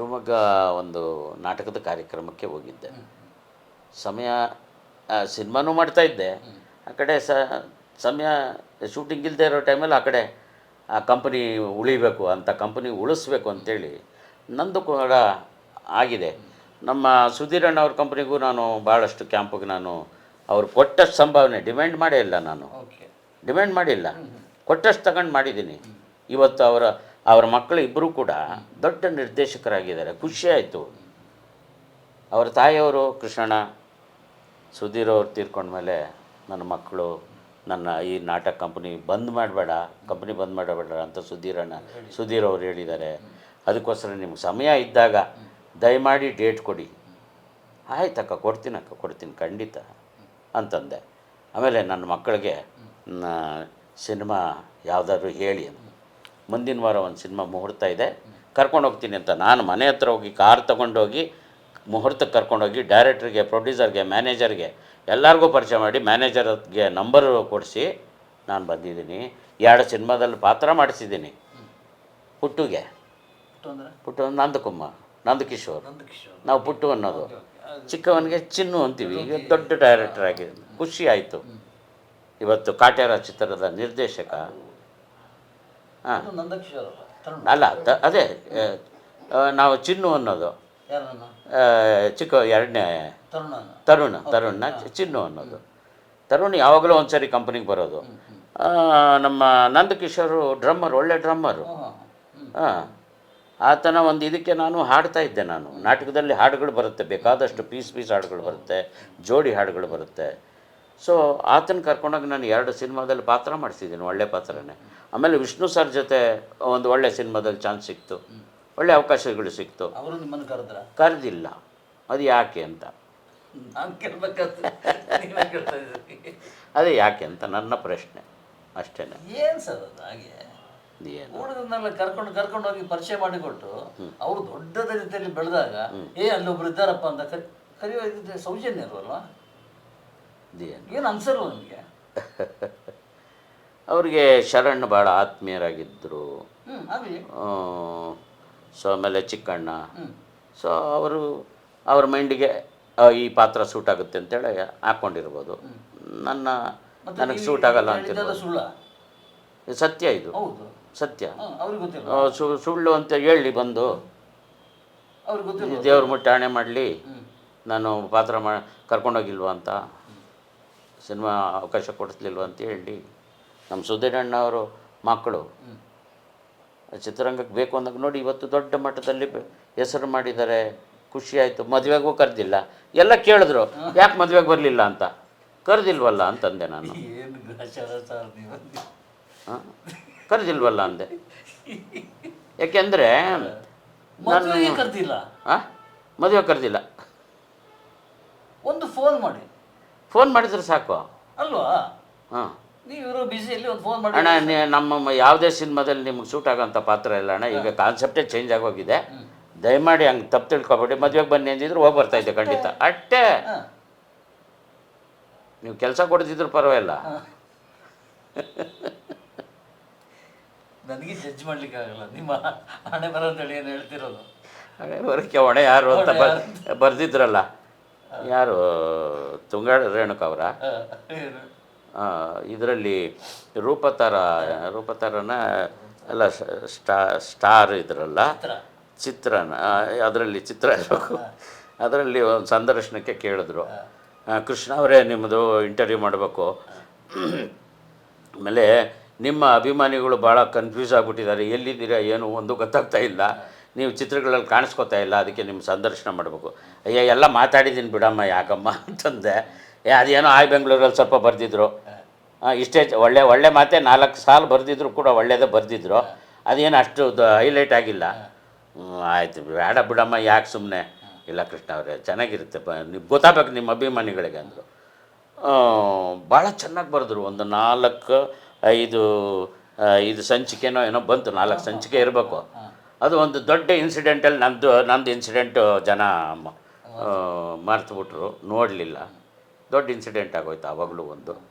ಶಿವಮೊಗ್ಗ ಒಂದು ನಾಟಕದ ಕಾರ್ಯಕ್ರಮಕ್ಕೆ ಹೋಗಿದ್ದೆ. ಸಮಯ ಸಿನಿಮಾನೂ ಮಾಡ್ತಾ ಇದ್ದೆ. ಆ ಕಡೆ ಸ ಸಮಯ ಶೂಟಿಂಗ್ ಇಲ್ಲದೆ ಇರೋ ಟೈಮಲ್ಲಿ ಆ ಕಡೆ ಆ ಕಂಪನಿ ಉಳಿಬೇಕು ಅಂತ ಕಂಪನಿ ಉಳಿಸ್ಬೇಕು ಅಂತೇಳಿ ನಂದು ಕೂಡ ಆಗಿದೆ. ನಮ್ಮ ಸುಧೀರಣ್ಣ ಅವ್ರ ಕಂಪ್ನಿಗೂ ನಾನು ಭಾಳಷ್ಟು ಕ್ಯಾಂಪಿಗೆ ನಾನು ಅವ್ರು ಕೊಟ್ಟಷ್ಟು ಸಂಭಾವನೆ ಡಿಮ್ಯಾಂಡ್ ಮಾಡೇ ಇಲ್ಲ ನಾನು. ಡಿಮ್ಯಾಂಡ್ ಮಾಡಿಲ್ಲ. ಕೊಟ್ಟಷ್ಟು ತಗೊಂಡು ಮಾಡಿದ್ದೀನಿ. ಇವತ್ತು ಅವರ ಅವರ ಮಕ್ಕಳು ಇಬ್ಬರೂ ಕೂಡ ದೊಡ್ಡ ನಿರ್ದೇಶಕರಾಗಿದ್ದಾರೆ. ಖುಷಿಯಾಯಿತು ಅವರ ತಾಯಿಯವರು ಕೃಷ್ಣ ಸುಧೀರ್ ಅವ್ರು ತೀರ್ಕೊಂಡ್ಮೇಲೆ ನನ್ನ ಮಕ್ಕಳು, ನನ್ನ ಈ ನಾಟಕ ಕಂಪ್ನಿ ಬಂದ್ ಮಾಡಬೇಡ ಕಂಪ್ನಿ ಬಂದ್ ಮಾಡಬೇಡ ಅಂತ ಸುಧೀರಣ್ಣ, ಸುಧೀರ್ ಅವ್ರು ಹೇಳಿದ್ದಾರೆ. ಅದಕ್ಕೋಸ್ಕರ ನಿಮ್ಗೆ ಸಮಯ ಇದ್ದಾಗ ದಯಮಾಡಿ ಡೇಟ್ ಕೊಡಿ. ಆಯ್ತಕ್ಕ, ಕೊಡ್ತೀನಕ್ಕ, ಕೊಡ್ತೀನಿ, ಖಂಡಿತ ಅಂತಂದೆ. ಆಮೇಲೆ ನನ್ನ ಮಕ್ಕಳಿಗೆ ಸಿನಿಮಾ ಯಾವುದಾದ್ರೂ ಹೇಳಿ ಅಂತ. ಮುಂದಿನ ವಾರ ಒಂದು ಸಿನಿಮಾ ಮುಹೂರ್ತ ಇದೆ. ಕರ್ಕೊಂಡು ಹೋಗ್ತೀನಿ ಅಂತ. ನಾನು ಮನೆ ಹತ್ರ ಹೋಗಿ ಕಾರ್ ತೊಗೊಂಡೋಗಿ ಮುಹೂರ್ತಕ್ಕೆ ಕರ್ಕೊಂಡೋಗಿ ಡೈರೆಕ್ಟ್ರಿಗೆ ಪ್ರೊಡ್ಯೂಸರ್ಗೆ ಮ್ಯಾನೇಜರ್ಗೆ ಎಲ್ಲರಿಗೂ ಪರಿಚಯ ಮಾಡಿ ಮ್ಯಾನೇಜರ್ಗೆ ನಂಬರ್ ಕೊಡಿಸಿ ನಾನು ಬಂದಿದ್ದೀನಿ. ಎರಡು ಸಿನಿಮಾದಲ್ಲಿ ಪಾತ್ರ ಮಾಡಿಸಿದ್ದೀನಿ. ಪುಟ್ಟುಗೆ. ಅಂದರೆ ಪುಟ್ಟು ನಂದಕುಮ್ಮ ನಂದಕಿಶೋರ್. ನಾವು ಪುಟ್ಟು ಅನ್ನೋದು. ಚಿಕ್ಕವನಿಗೆ ಚಿನ್ನು ಅಂತೀವಿ. ಈಗ ದೊಡ್ಡ ಡೈರೆಕ್ಟರ್ ಆಗಿದೆ ಖುಷಿ ಆಯಿತು. ಇವತ್ತು ಕಾಟ್ಯಾರ ಚಿತ್ರದ ನಿರ್ದೇಶಕ. ಹಾಂ. ಅಲ್ಲ ತ ಅದೇ ನಾವು ಚಿನ್ನು ಅನ್ನೋದು. ಚಿಕ್ಕ ಎರಡನೇ ತರುಣ ತರುಣ ಚಿನ್ನು ಅನ್ನೋದು. ತರುಣ್ ಯಾವಾಗಲೂ ಒಂದು ಸರಿ ಕಂಪ್ನಿಗೆ ಬರೋದು. ನಮ್ಮ ನಂದಕಿಶೋರು ಡ್ರಮ್ಮರ್ ಒಳ್ಳೆ ಡ್ರಮ್ಮರು. ಹಾಂ. ಆತನ ಒಂದು ಇದಕ್ಕೆ ನಾನು ಹಾಡ್ತಾ ಇದ್ದೆ ನಾನು. ನಾಟಕದಲ್ಲಿ ಹಾಡುಗಳು ಬರುತ್ತೆ ಬೇಕಾದಷ್ಟು ಪೀಸ್ ಪೀಸ್ ಹಾಡುಗಳು ಬರುತ್ತೆ ಜೋಡಿ ಹಾಡುಗಳು ಬರುತ್ತೆ. ಸೊ ಆತನ ಕರ್ಕೊಂಡೋಗಿ ನಾನು ಎರಡು ಸಿನಿಮಾದಲ್ಲಿ ಪಾತ್ರ ಮಾಡಿಸಿದ್ದೀನಿ ಒಳ್ಳೆ ಪಾತ್ರನೇ. ಆಮೇಲೆ ವಿಷ್ಣು ಸರ್ ಜೊತೆ ಒಂದು ಒಳ್ಳೆ ಸಿನಿಮಾದಲ್ಲಿ ಚಾನ್ಸ್ ಸಿಕ್ತು. ಒಳ್ಳೆ ಅವಕಾಶಗಳು ಸಿಕ್ತು. ಅವರು ನಿಮ್ಮನ್ನು ಕರೆದ್ರ? ಕರೆದಿಲ್ಲ. ಅದು ಯಾಕೆ ಅಂತ. ಅದೇ ಯಾಕೆ ಅಂತ ನನ್ನ ಪ್ರಶ್ನೆ. ಅಷ್ಟೇ ಏನು ಸರ್ ಅದು ಹಾಗೆ? ಏನು? ಹುಡುಗರನ್ನೆಲ್ಲ ಕರ್ಕೊಂಡು ಕರ್ಕೊಂಡು ಹೋಗಿ ಪರಿಚಯ ಮಾಡಿಕೊಟ್ಟು ಅವರು ದೊಡ್ಡದ ರೀತಿಯಲ್ಲಿ ಬೆಳೆದಾಗ ಏ ಅಲ್ಲೊಬ್ರು ಇದ್ದಾರಪ್ಪ ಅಂತ ಕರಿ ಕರೆಯೋ ಸೌಜನ್ಯ ಇರುವಲ್ವಾ ಏನು ಅನ್ಸಲ್ಲ ನನಗೆ ಅವ್ರಿಗೆ ಶರಣ್ ಭಾಳ ಆತ್ಮೀಯರಾಗಿದ್ದರು ಸೊ ಆಮೇಲೆ ಚಿಕ್ಕಣ್ಣ. ಸೊ ಅವರು ಅವ್ರ ಮೈಂಡಿಗೆ ಈ ಪಾತ್ರ ಸೂಟ್ ಆಗುತ್ತೆ ಅಂತೇಳಿ ಹಾಕ್ಕೊಂಡಿರ್ಬೋದು ನನ್ನ ನನಗೆ ಸೂಟ್ ಆಗಲ್ಲ ಅಂತ ಸತ್ಯ ಇದು. ಹೌದು. ಸತ್ಯ. ಸುಳ್ಳು ಅಂತ ಹೇಳಿ ಬಂದು ದೇವ್ರ ಮುಟ್ಟಾಣೆ ಮಾಡಲಿ. ನಾನು ಪಾತ್ರ ಮಾ ಕರ್ಕೊಂಡೋಗಿಲ್ವಾ ಅಂತ. ಸಿನಿಮಾ ಅವಕಾಶ ಕೊಡಿಸ್ಲಿಲ್ವ ಅಂತ ಹೇಳಿ ನಮ್ಮ ಸುಧೀರಣ್ಣ ಅವರು ಮಕ್ಕಳು ಚಿತ್ರರಂಗಕ್ಕೆ ಬೇಕು ಅಂದಾಗ ನೋಡಿ ಇವತ್ತು ದೊಡ್ಡ ಮಟ್ಟದಲ್ಲಿ ಹೆಸರು ಮಾಡಿದ್ದಾರೆ ಖುಷಿ ಆಯಿತು ಮದುವೆಗೂ ಕರೆದಿಲ್ಲ. ಎಲ್ಲ ಕೇಳಿದ್ರು ಯಾಕೆ ಮದುವೆಗೆ ಬರಲಿಲ್ಲ ಅಂತ? ಕರೆದಿಲ್ವಲ್ಲ ಅಂತಂದೆ ನಾನು. ಹಾಂ? ಕರೆದಿಲ್ವಲ್ಲ ಅಂದೆ. ಯಾಕೆಂದರೆ ನಾನು ಕರೆದಿಲ್ಲ. ಹಾಂ? ಮದುವೆ ಕರೆದಿಲ್ಲ. ಒಂದು ಫೋನ್ ಮಾಡಿ. ಫೋನ್ ಮಾಡಿದ್ರೆ ಸಾಕು. ಅಲ್ವಾ? ಹಾಂ. ಒಂದು ಫೋನ್ ಮಾಡಿ ಅಣ್ಣ ನೀ- ನಮ್ಮ ಯಾವುದೇ ಸಿನಿಮಾದಲ್ಲಿ ನಿಮ್ಗೆ ಸೂಟ್ ಆಗೋಂಥ ಪಾತ್ರ ಇಲ್ಲ ಅಣ್ಣ. ಈಗ ಕಾನ್ಸೆಪ್ಟೇ ಚೇಂಜ್ ಆಗೋಗಿದೆ. ದಯಮಾಡಿ ಹಂಗೆ ತಪ್ಪು ತಿಳ್ಕೊಬೇಡಿ. ಮದುವೆಗೆ ಬನ್ನಿ ಅಂದಿದ್ರು ಹೋಗಿ ಬರ್ತಾ ಇದ್ದೆ ಖಂಡಿತ. ಅಟ್ಟೆ! ಹಾಂ. ನೀವು ಕೆಲಸ ಕೊಡದಿದ್ರು ಪರವಾಗಿಲ್ಲ. ನನಗೆ ಜಡ್ಜ್ ಮಾಡ್ಲಿಕ್ಕೆ ಆಗಲ್ಲ. ನಿಮ್ಮ ಹಣೆ ಬರ ಏನು ಹೇಳ್ತಿರೋದು? ಹಣೆ ಬರೋಕ್ಕೆ ಹೊಣೆ ಯಾರು ಅಂತ ಬರ್ ಬರ್ದಿದ್ರಲ್ಲ. ಯಾರು? ತುಂಗ ರೇಣುಕ ಅವರ. ಇದರಲ್ಲಿ ರೂಪತಾರ ರೂಪತಾರನ ಎಲ್ಲ ಸ್ಟಾ ಸ್ಟಾರ್ ಇದ್ರಲ್ಲ. ಚಿತ್ರ. ಚಿತ್ರನ ಅದರಲ್ಲಿ ಚಿತ್ರ ಇರಬೇಕು. ಅದರಲ್ಲಿ ಒಂದು ಸಂದರ್ಶನಕ್ಕೆ ಕೇಳಿದ್ರು. ಕೃಷ್ಣ ಅವರೇ ನಿಮ್ಮದು ಇಂಟರ್ವ್ಯೂ ಮಾಡಬೇಕು. ಆಮೇಲೆ ನಿಮ್ಮ ಅಭಿಮಾನಿಗಳು ಭಾಳ ಕನ್ಫ್ಯೂಸ್ ಆಗಿಬಿಟ್ಟಿದ್ದಾರೆ. ಎಲ್ಲಿದ್ದೀರಾ ಏನು ಒಂದು ಗೊತ್ತಾಗ್ತಾ ಇಲ್ಲ. ನೀವು ಚಿತ್ರಗಳಲ್ಲಿ ಕಾಣಿಸ್ಕೋತಾ ಇಲ್ಲ, ಅದಕ್ಕೆ ನಿಮ್ಮ ಸಂದರ್ಶನ ಮಾಡಬೇಕು. ಅಯ್ಯ, ಎಲ್ಲ ಮಾತಾಡಿದ್ದೀನಿ ಬಿಡಮ್ಮ ಯಾಕಮ್ಮ ಅಂತಂದೆ. ಏ, ಅದೇನೋ ಆಯ್ ಬೆಂಗಳೂರಲ್ಲಿ ಸ್ವಲ್ಪ ಬರೆದಿದ್ರು. ಇಷ್ಟೇ ಒಳ್ಳೆ ಒಳ್ಳೆ ಮಾತೆ ನಾಲ್ಕು ಸಾಲು ಬರೆದಿದ್ರು ಕೂಡ ಒಳ್ಳೇದೇ ಬರೆದಿದ್ರು. ಅದೇನು ಅಷ್ಟು ಹೈಲೈಟ್ ಆಗಿಲ್ಲ. ಆಯಿತು, ಬೇಡ ಬಿಡಮ್ಮ, ಯಾಕೆ ಸುಮ್ಮನೆ ಇಲ್ಲ ಕೃಷ್ಣ ಅವರೇ, ಚೆನ್ನಾಗಿರುತ್ತೆ ನೀವು ಗೊತ್ತಾಗಬೇಕು ನಿಮ್ಮ ಅಭಿಮಾನಿಗಳಿಗೆ ಅಂದರು. ಭಾಳ ಚೆನ್ನಾಗಿ ಬರೆದ್ರು. ಒಂದು ನಾಲ್ಕು, ಐದು ಇದು ಸಂಚಿಕೆನೋ ಏನೋ ಬಂತು, ನಾಲ್ಕು ಸಂಚಿಕೆ ಇರಬೇಕು. ಅದು ಒಂದು ದೊಡ್ಡ ಇನ್ಸಿಡೆಂಟಲ್ಲಿ ನಮ್ಮದು ನಮ್ಮದು ಇನ್ಸಿಡೆಂಟು ಜನ ಮರ್ತುಬಿಟ್ರು. ನೋಡಲಿಲ್ಲ. ದೊಡ್ಡ ಇನ್ಸಿಡೆಂಟ್ ಆಗೋಯ್ತು ಆವಾಗಲೂ ಒಂದು.